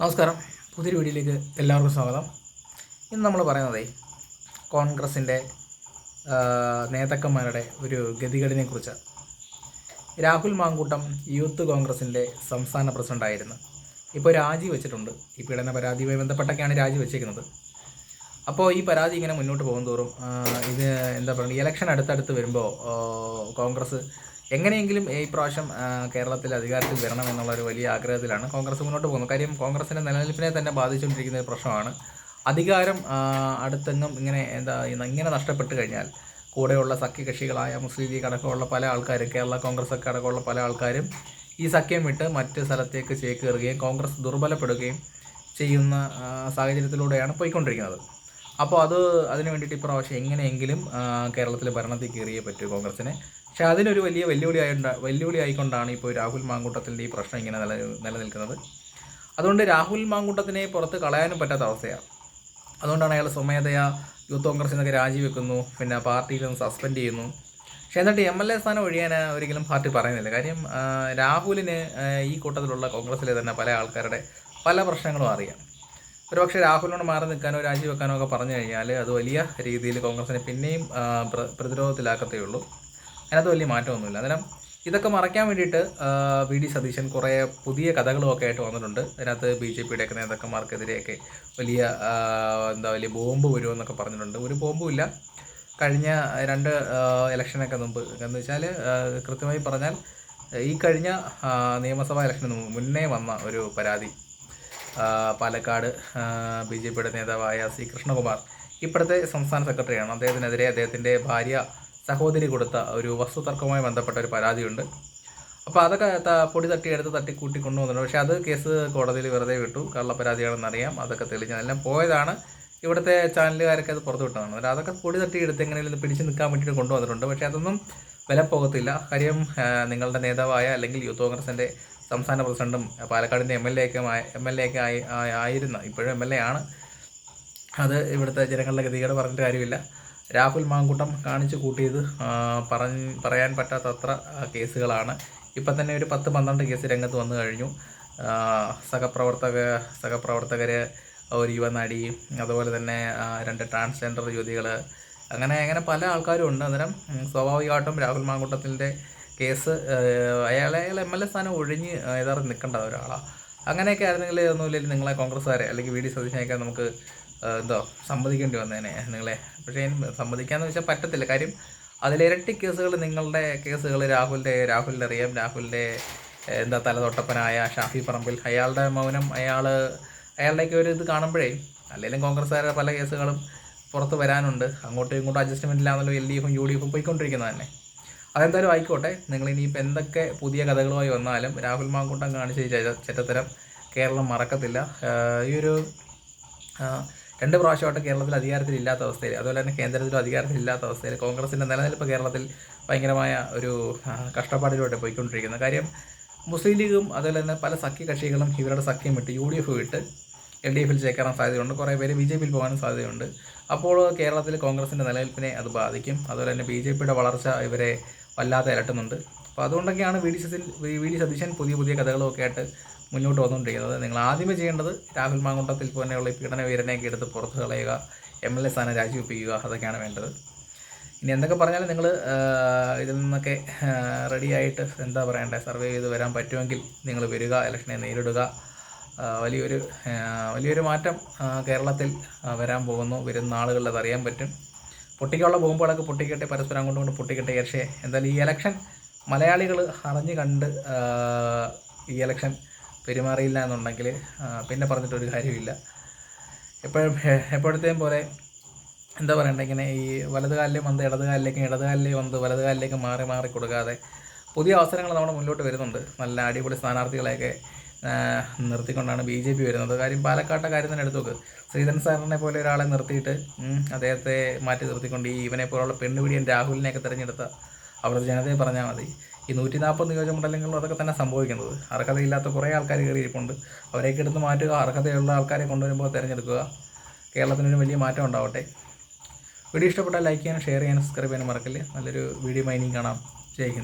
നമസ്കാരം. പുതിയൊരു വീഡിയോയിലേക്ക് എല്ലാവർക്കും സ്വാഗതം. ഇന്ന് നമ്മൾ പറയുന്നതേ കോൺഗ്രസിന്റെ നേതാക്കന്മാരുടെ ഒരു ഗതികേടിനെ കുറിച്ചാണ് രാഹുൽ മാങ്കൂട്ടം യൂത്ത് കോൺഗ്രസിന്റെ സംസ്ഥാന പ്രസിഡന്റായിരുന്നു ഇപ്പോൾ രാജിവെച്ചിട്ടുണ്ട് ഈ പീഡന പരാതിയുമായി ബന്ധപ്പെട്ടൊക്കെയാണ് രാജി വെച്ചേക്കുന്നത് അപ്പോൾ ഈ പരാതി ഇങ്ങനെ മുന്നോട്ട് പോകും തോറും ഇത് എന്താ പറയുക ഇലക്ഷൻ അടുത്തടുത്ത് വരുമ്പോൾ കോൺഗ്രസ് എങ്ങനെയെങ്കിലും ഈ പ്രാവശ്യം കേരളത്തിൽ അധികാരത്തിൽ വരണം എന്നുള്ള ഒരു വലിയ ആഗ്രഹത്തിലാണ് കോൺഗ്രസ് മുന്നോട്ട് പോകുന്നത്. കാര്യം കോൺഗ്രസിന്റെ നിലനിൽപ്പിനെ തന്നെ ബാധിച്ചുകൊണ്ടിരിക്കുന്ന ഒരു പ്രശ്നമാണ്. അധികാരം അടുത്തെങ്ങും ഇങ്ങനെ എന്താ ഇങ്ങനെ നഷ്ടപ്പെട്ട് കഴിഞ്ഞാൽ കൂടെയുള്ള സഖ്യകക്ഷികളായ മുസ്ലിം ലീഗ് അടക്കമുള്ള പല ആൾക്കാരും കേരള കോൺഗ്രസ് ഒക്കെ അടക്കമുള്ള പല ആൾക്കാരും ഈ സഖ്യം വിട്ട് മറ്റ് സ്ഥലത്തേക്ക് ചേക്കേറുകയും കോൺഗ്രസ് ദുർബലപ്പെടുകയും ചെയ്യുന്ന സാഹചര്യത്തിലൂടെയാണ് പോയിക്കൊണ്ടിരിക്കുന്നത്. അപ്പോൾ അത് അതിന് വേണ്ടിയിട്ട് ഇപ്രാവശ്യം എങ്ങനെയെങ്കിലും കേരളത്തിൽ ഭരണത്തിൽ കയറിയേ പറ്റൂ കോൺഗ്രസിന് പക്ഷേ അതിനൊരു വലിയ വെല്ലുവിളി ആയിട്ട് വെല്ലുവിളി ആയിക്കൊണ്ടാണ് ഇപ്പോൾ രാഹുൽ മാങ്കൂട്ടത്തിന്റെ ഈ പ്രശ്നം ഇങ്ങനെ നില നിലനിൽക്കുന്നത്. അതുകൊണ്ട് രാഹുൽ മാങ്കൂട്ടത്തിനെ പുറത്ത് കളയാനും പറ്റാത്ത അവസ്ഥയാണ്. അതുകൊണ്ടാണ് അയാൾ സ്വമേധയാ യൂത്ത് കോൺഗ്രസ് നിന്നൊക്കെ രാജിവെക്കുന്നു പിന്നെ പാർട്ടിയിൽ നിന്ന് സസ്പെൻഡ് ചെയ്യുന്നു. പക്ഷേ എന്നിട്ട് എം എൽ എ സ്ഥാനം ഒഴിയാൻ ഒരിക്കലും പാർട്ടി പറയുന്നില്ല. കാര്യം രാഹുലിന് ഈ കൂട്ടത്തിലുള്ള കോൺഗ്രസ്സിലെ തന്നെ പല ആൾക്കാരുടെ പല പ്രശ്നങ്ങളും അറിയാം. ഒരുപക്ഷെ രാഹുലിനോട് മാറി നിൽക്കാനോ രാജിവെക്കാനോ ഒക്കെ പറഞ്ഞു കഴിഞ്ഞാൽ അത് വലിയ രീതിയിൽ കോൺഗ്രസിനെ പിന്നെയും പ്രതിരോധത്തിലാക്കത്തേ ഉള്ളൂ അതിനകത്ത് വലിയ മാറ്റമൊന്നുമില്ല. അന്നേരം ഇതൊക്കെ മറയ്ക്കാൻ വേണ്ടിയിട്ട് വി ഡി സതീശൻ കുറേ പുതിയ കഥകളും ഒക്കെ ആയിട്ട് വന്നിട്ടുണ്ട്. അതിനകത്ത് ബി ജെ പിയുടെ ഒക്കെ നേതാക്കന്മാർക്കെതിരെയൊക്കെ വലിയ എന്താ വലിയ ബോംബ് വരുമെന്നൊക്കെ പറഞ്ഞിട്ടുണ്ട്. ഒരു ബോംബുമില്ല. കഴിഞ്ഞ രണ്ട് ഇലക്ഷനൊക്കെ മുമ്പ് എന്ന് വെച്ചാൽ കൃത്യമായി പറഞ്ഞാൽ ഈ കഴിഞ്ഞ നിയമസഭാ ഇലക്ഷന് മുന്നേ വന്ന ഒരു പരാതി പാലക്കാട് ബി ജെ പിയുടെ നേതാവായ സി കൃഷ്ണകുമാർ ഇപ്പോഴത്തെ സംസ്ഥാന സെക്രട്ടറിയാണ്. അദ്ദേഹത്തിനെതിരെ അദ്ദേഹത്തിന്റെ ഭാര്യ സഹോദരി കൊടുത്ത ഒരു വസ്തുതർക്കവുമായി ബന്ധപ്പെട്ട ഒരു പരാതിയുണ്ട്. അപ്പോൾ അതൊക്കെ പൊടി തട്ടിയെടുത്ത് തട്ടിക്കൂട്ടി കൊണ്ടുവന്നിട്ടുണ്ട് പക്ഷേ അത് കേസ് കോടതിയിൽ വെറുതെ വിട്ടു. കള്ള പരാതിയാണെന്ന് അറിയാം. അതൊക്കെ തെളിഞ്ഞ് അതെല്ലാം പോയതാണ്. ഇവിടുത്തെ ചാനലുകാരൊക്കെ അത് പുറത്തു വിട്ടതാണ്. അന്നേരം അതൊക്കെ പൊടി തട്ടിയെടുത്ത് എങ്ങനെയും പിടിച്ച് നിൽക്കാൻ വേണ്ടിയിട്ട് കൊണ്ടുവന്നിട്ടുണ്ട്. പക്ഷേ അതൊന്നും വില പോകത്തില്ല. കാര്യം നിങ്ങളുടെ നേതാവായ അല്ലെങ്കിൽ യൂത്ത് കോൺഗ്രസിന്റെ സംസ്ഥാന പ്രസിഡന്റും പാലക്കാടിന്റെ എം എൽ എ ഒക്കെ എം എൽ എ ഒക്കെ ആയി ആയി- ആയിരുന്ന ഇപ്പോഴും എം എൽ എ ആണ്. അത് ഇവിടുത്തെ ജനങ്ങളുടെ ഗതികേട് പറഞ്ഞിട്ട് കാര്യമില്ല. രാഹുൽ മാങ്കൂട്ടം കാണിച്ചു കൂട്ടിയത് പറഞ്ഞ് പറയാൻ പറ്റാത്തത്ര കേസുകളാണ്. ഇപ്പം തന്നെ ഒരു പത്ത് പന്ത്രണ്ട് കേസ് രംഗത്ത് വന്നു കഴിഞ്ഞു. സഹപ്രവർത്തക സഹപ്രവർത്തകർ ഒരു യുവനടി അതുപോലെ തന്നെ രണ്ട് ട്രാൻസ്ജെൻഡർ യുവതികൾ അങ്ങനെ അങ്ങനെ പല ആൾക്കാരും ഉണ്ട്. അന്നേരം സ്വാഭാവികമായിട്ടും രാഹുൽ മാങ്കൂട്ടത്തിന്റെ കേസ് അയാൾ അയാൾ എം എൽ എ സ്ഥാനം ഒഴിഞ്ഞ് ഏതാറും നിൽക്കേണ്ട ഒരാളാണ് അങ്ങനെയൊക്കെ ആയിരുന്നെങ്കിൽ ഒന്നുമില്ലെങ്കിൽ നിങ്ങളെ കോൺഗ്രസ്സുകാരെ അല്ലെങ്കിൽ വി ഡി സതീശനൊക്കെ നമുക്ക് എന്തോ സമ്മതിക്കേണ്ടി വന്നേനെ നിങ്ങളെ. പക്ഷേ സമ്മതിക്കാന്ന് വെച്ചാൽ പറ്റത്തില്ല. കാര്യം അതിലിരട്ടി കേസുകൾ നിങ്ങളുടെ കേസുകൾ രാഹുലിന്റെ രാഹുലിന്റെ അറിയാം രാഹുലിന്റെ എന്താ തലതൊട്ടപ്പനായ ഷാഫി പറമ്പിൽ അയാളുടെ മൗനം അയാൾ അയാളുടെയൊക്കെ ഒരു ഇത് കാണുമ്പോഴേ അല്ലെങ്കിലും കോൺഗ്രസ്സുകാരുടെ പല കേസുകളും പുറത്ത് വരാനുണ്ട്. അങ്ങോട്ടും ഇങ്ങോട്ടും അഡ്ജസ്റ്റ്മെന്റ് ഇല്ലാന്നുള്ള എൽ ഡി എഫും യു ഡി എഫും പോയിക്കൊണ്ടിരിക്കുന്നത് തന്നെ. അതെന്തായാലും ആയിക്കോട്ടെ. നിങ്ങൾ ഇനിയിപ്പോൾ എന്തൊക്കെ പുതിയ കഥകളുമായി വന്നാലും രാഹുൽ മാങ്കൂട്ടം കാണിച്ച ചെറ്റത്തരം കേരളം മറക്കത്തില്ല. ഈ ഒരു രണ്ട് പ്രാവശ്യമായിട്ട് കേരളത്തിൽ അധികാരത്തിലില്ലാത്ത അവസ്ഥയിൽ അതുപോലെ തന്നെ കേന്ദ്രത്തിലും അധികാരത്തിലില്ലാത്ത അവസ്ഥയിൽ കോൺഗ്രസിന്റെ നിലനിൽപ്പ് കേരളത്തിൽ ഭയങ്കരമായ ഒരു കഷ്ടപ്പാടിലോട്ട് കഷ്ടപ്പാടിലൂടെ പോയിക്കൊണ്ടിരിക്കുന്നത് കാര്യം മുസ്ലിം ലീഗും അതുപോലെ തന്നെ പല സഖ്യ കക്ഷികളും ഇവരുടെ സഖ്യം വിട്ട് യു ഡി എഫ് വിട്ട് എൽ ഡി എഫിൽ ചേക്കേറാൻ സാധ്യതയുണ്ട്. കുറേ പേര് ബി ജെ പിയിൽ പോകാനും സാധ്യതയുണ്ട്. അപ്പോൾ കേരളത്തിൽ കോൺഗ്രസിന്റെ നിലനിൽപ്പിനെ അത് ബാധിക്കും. അതുപോലെ തന്നെ ബി ജെ പിയുടെ വളർച്ച ഇവരെ വല്ലാതെ അലട്ടുന്നുണ്ട് അപ്പോൾ അതുകൊണ്ടൊക്കെയാണ് V D Satheesan V D Satheesan പുതിയ പുതിയ കഥകളൊക്കെ ആയിട്ട് മുന്നോട്ട് വന്നുകൊണ്ടിരിക്കുന്നത്. നിങ്ങൾ ആദ്യമേ ചെയ്യേണ്ടത് രാഹുൽ മാങ്കുണ്ടത്തിൽ പോലെയുള്ള പീഡന വീരനെയൊക്കെ എടുത്ത് പുറത്ത് കളയുക എം എൽ എ സ്ഥാനം രാജിവെപ്പിക്കുക അതൊക്കെയാണ് വേണ്ടത്. ഇനി എന്തൊക്കെ പറഞ്ഞാലും നിങ്ങൾ ഇതിൽ നിന്നൊക്കെ റെഡിയായിട്ട് എന്താ പറയണ്ടേ സർവേ ചെയ്ത് വരാൻ പറ്റുമെങ്കിൽ നിങ്ങൾ വരിക ഇലക്ഷനെ നേരിടുക. വലിയൊരു വലിയൊരു മാറ്റം കേരളത്തിൽ വരാൻ പോകുന്നു. വരുന്ന ആളുകളിൽ അറിയാൻ പറ്റും. പൊട്ടിക്കാനുള്ള ബോംബുകളൊക്കെ പൊട്ടിക്കട്ടെ പരസ്പരം അങ്ങോട്ടും കൊണ്ട് പൊട്ടിക്കട്ടെ. പക്ഷേ എന്തായാലും ഈ ഇലക്ഷൻ മലയാളികൾ അറിഞ്ഞു കണ്ട് ഈ ഇലക്ഷൻ പെരുമാറിയില്ല എന്നുണ്ടെങ്കിൽ പിന്നെ പറഞ്ഞിട്ടൊരു കാര്യമില്ല. എപ്പോഴും എപ്പോഴത്തെയും പോലെ എന്താ പറയണ്ടേ ഇങ്ങനെ ഈ വലത് കാലിലേക്ക് വന്ന് ഇടത് കാലിലേക്കും ഇടത് കാലിലേക്ക് വന്ന് വലത് കാലിലേക്കും മാറി മാറി കൊടുക്കാതെ പുതിയ അവസരങ്ങൾ നമ്മുടെ മുന്നോട്ട് വരുന്നുണ്ട്. നല്ല അടിപൊളി സ്ഥാനാർത്ഥികളെയൊക്കെ നിർത്തിക്കൊണ്ടാണ് ബി ജെ പി വരുന്നത്. കാര്യം പാലക്കാട്ടെ കാര്യം തന്നെ എടുത്തു നോക്ക്. ശ്രീധരൻ സാറിനെ പോലെ ഒരാളെ നിർത്തിയിട്ട് അദ്ദേഹത്തെ മാറ്റി നിർത്തിക്കൊണ്ട് ഈ ഇവനെ പോലുള്ള പെണ്ണുപിടിയൻ രാഹുലിനെയൊക്കെ തിരഞ്ഞെടുത്ത അവരുടെ ജനതയെ പറഞ്ഞാൽ മതി. ഈ നൂറ്റി നാൽപ്പത് നിയോജകമണ്ഡലങ്ങളിലും അതൊക്കെ തന്നെ സംഭവിക്കുന്നത്. അർഹതയില്ലാത്ത കുറേ ആൾക്കാർ കയറിയിരിപ്പുണ്ട്. അവരെയൊക്കെ എടുത്ത് മാറ്റുക അർഹതയുള്ള ആൾക്കാരെ കൊണ്ടുവരുമ്പോൾ തിരഞ്ഞെടുക്കുക. കേരളത്തിനൊരു വലിയ മാറ്റം ഉണ്ടാവട്ടെ. വീഡിയോ ഇഷ്ടപ്പെട്ടാൽ ലൈക്ക് ചെയ്യാനും ഷെയർ ചെയ്യാനും സബ്സ്ക്രൈബ് ചെയ്യാനും മറക്കില്ല. നല്ലൊരു വീഡിയോ മൈനിങ് കാണാം. ജയ്